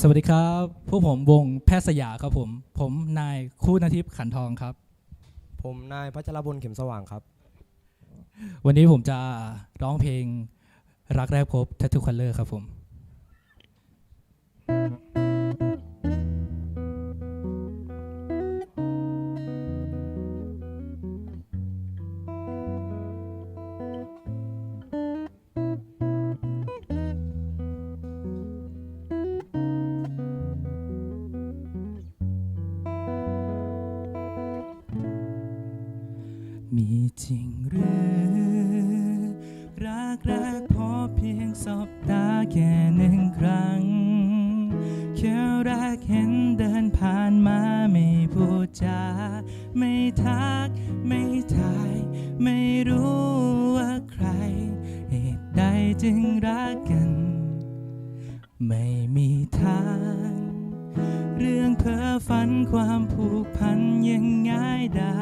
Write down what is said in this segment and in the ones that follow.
สวัสดีครับพวกผมวงแพทย์สยาครับผม ผมนายคู่นาทิพย์ขันทองครับ ผมนายพัชรบุญเข็มสว่างครับ วันนี้ผมจะร้องเพลงรักแรกพบ Tattoo Color ครับผม จริงหรือ รักแรกพบเพียงสบตาแค่หนึ่งครั้ง แค่แรกเห็นเดินผ่านมาไม่พูดจา ไม่ทัก ไม่ทาย ไม่รู้ว่าใคร เหตุใดจึงรักกัน ไม่มีทางเรื่องเพ้อฝันความผูกพันยังง่ายได้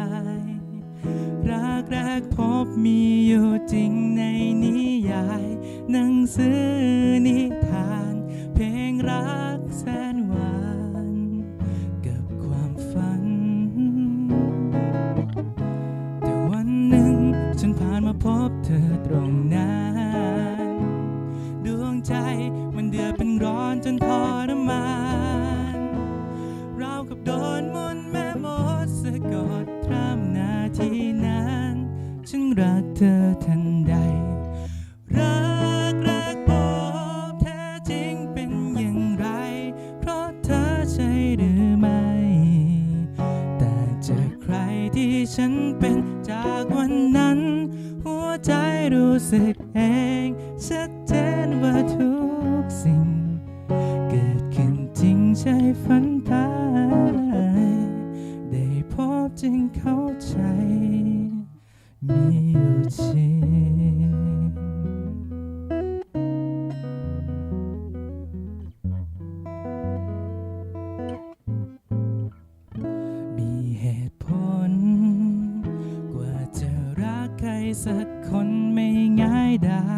รักแรกพบมีอยู่จริงในนิยาย หนังสือนิทาน เพลงรักแสนหวานกับความฝัน แต่วันหนึ่งฉันผ่านมาพบเธอตรงนั้น ดวงใจมันเดือดเป็นร้อนจนทรมาน รักเธอทันใด รักรักบอกแท้จริงเป็นอย่างไร เพราะเธอใช่หรือไม่ แต่จากใครที่ฉันเป็นจากวันนั้น หัวใจรู้สึกเอง ชัดเจนว่าทุกสิ่ง เกิดขึ้นจริงใช่ฝันไปได้พบจึงเข้าใจ มีอยู่จริงมีเหตุผล กว่าจะรักใครสักคนไม่ง่ายได้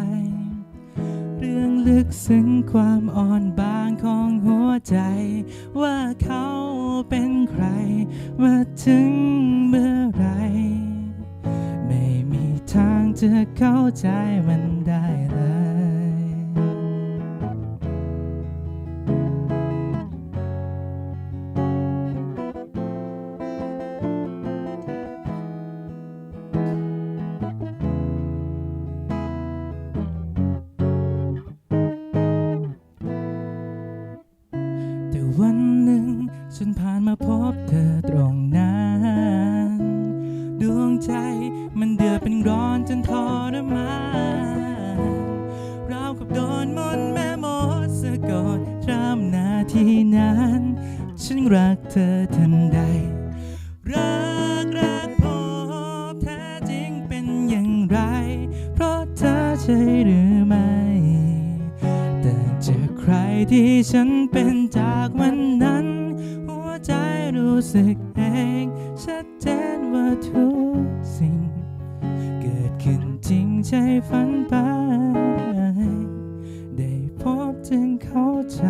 เรื่องลึกซึ้งความอ่อนบางของหัวใจ ว่าเขาเป็นใคร ว่าถึง เข้าใจมันได้เลยแต่วันหนึ่งฉันผ่านมาพบเธอตรง ร้อนจนทรมานราวกับโดนมนต์แม่มดสะกดรามนาทีนั้น ฉันรักเธอทันใด รักรักพบแท้จริงเป็นอย่างไร เพราะเธอใช่หรือไม่แต่จากใครที่ฉันเป็นจากวันนั้น หัวใจรู้สึกเองชัดเจนว่าทุกสิ่ง ริงใช่ฝันไป ได้พบจึงเข้าใจ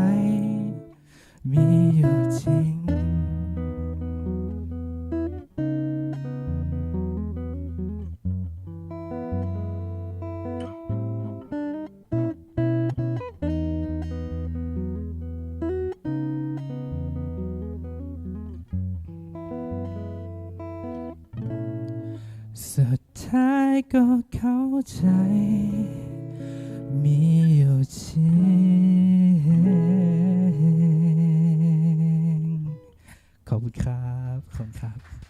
มีอยู่จริง สุด ก็เข้าใจ มีอยู่จริง ขอบคุณครับ ขอบคุณครับ